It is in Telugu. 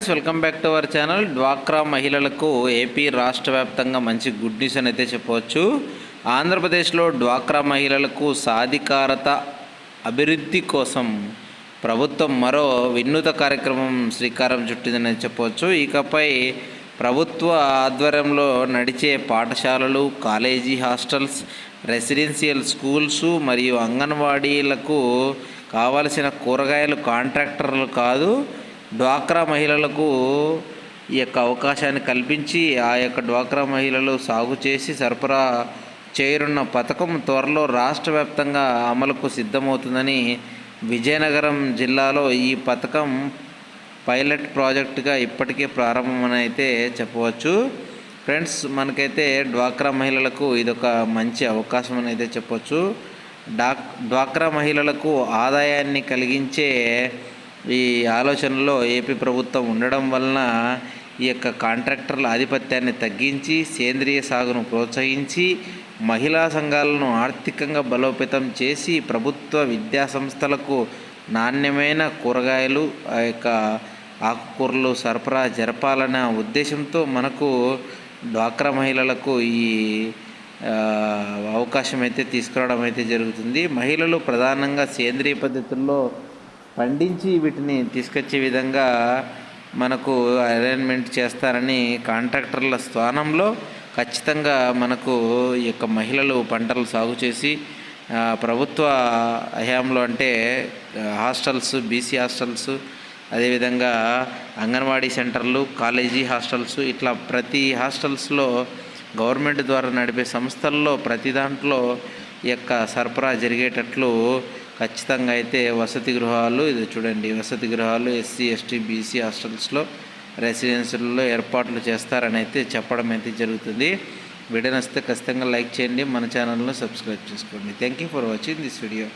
Welcome back to our channel. డ్వాక్రా మహిళలకు ఏపీ రాష్ట్ర వ్యాప్తంగా మంచి గుడ్ న్యూస్ అని అయితే చెప్పవచ్చు. ఆంధ్రప్రదేశ్లో డ్వాక్రా మహిళలకు సాధికారత అభివృద్ధి కోసం ప్రభుత్వం మరో వినూత కార్యక్రమం శ్రీకారం చుట్టిందని చెప్పవచ్చు. ఇకపై ప్రభుత్వ ఆధ్వర్యంలో నడిచే పాఠశాలలు కాలేజీ హాస్టల్స్ రెసిడెన్షియల్ స్కూల్స్ మరియు అంగన్వాడీలకు కావలసిన కూరగాయలు కాంట్రాక్టర్లు కాదు డ్వాక్రా మహిళలకు ఈ యొక్క అవకాశాన్ని కల్పించి ఆ యొక్క డ్వాక్రా మహిళలు సాగు చేసి సరఫరా చేయనున్న పథకం త్వరలో రాష్ట్ర వ్యాప్తంగా అమలుకు సిద్ధమవుతుందని విజయనగరం జిల్లాలో ఈ పథకం పైలట్ ప్రాజెక్టుగా ఇప్పటికే ప్రారంభమనైతే అయితే చెప్పవచ్చు. ఫ్రెండ్స్ మనకైతే డ్వాక్రా మహిళలకు ఇదొక మంచి అవకాశం అని అయితే చెప్పవచ్చు డాక్ డ్వాక్రా మహిళలకు ఆదాయాన్ని కలిగించే ఈ ఆలోచనలో ఏపీ ప్రభుత్వం ఉండడం వలన ఈ యొక్క కాంట్రాక్టర్ల ఆధిపత్యాన్ని తగ్గించి సేంద్రియ సాగును ప్రోత్సహించి మహిళా సంఘాలను ఆర్థికంగా బలోపేతం చేసి ప్రభుత్వ విద్యా సంస్థలకు నాణ్యమైన కూరగాయలు ఆ యొక్క ఆకుకూరలు సరఫరా జరపాలన్న ఉద్దేశంతో మనకు డ్వాక్రా మహిళలకు ఈ అవకాశం అయితే తీసుకురావడం అయితే జరుగుతుంది. మహిళలు ప్రధానంగా సేంద్రియ పద్ధతుల్లో పండించి వీటిని తీసుకొచ్చే విధంగా మనకు అరేంజ్మెంట్ చేస్తారని కాంట్రాక్టర్ల స్థానంలో ఖచ్చితంగా మనకు ఈ యొక్క మహిళలు పంటలు సాగు చేసి ప్రభుత్వ హయాంలో అంటే హాస్టల్స్ బీసీ హాస్టల్స్ అదేవిధంగా అంగన్వాడీ సెంటర్లు కాలేజీ హాస్టల్స్ ఇట్లా ప్రతి హాస్టల్స్లో గవర్నమెంట్ ద్వారా నడిపే సంస్థల్లో ప్రతి దాంట్లో ఈ యొక్క సరఫరా జరిగేటట్లు ఖచ్చితంగా అయితే వసతి గృహాలు ఇది చూడండి వసతి గృహాలు ఎస్సీ ఎస్టీ బీసీ హాస్టల్స్లో రెసిడెన్షియల్లో ఏర్పాట్లు చేస్తారని అయితే చెప్పడం అయితే జరుగుతుంది. వీడియో నచ్చితే ఖచ్చితంగా లైక్ చేయండి మన ఛానల్ను సబ్స్క్రైబ్ చేసుకోండి. Thank you for watching this video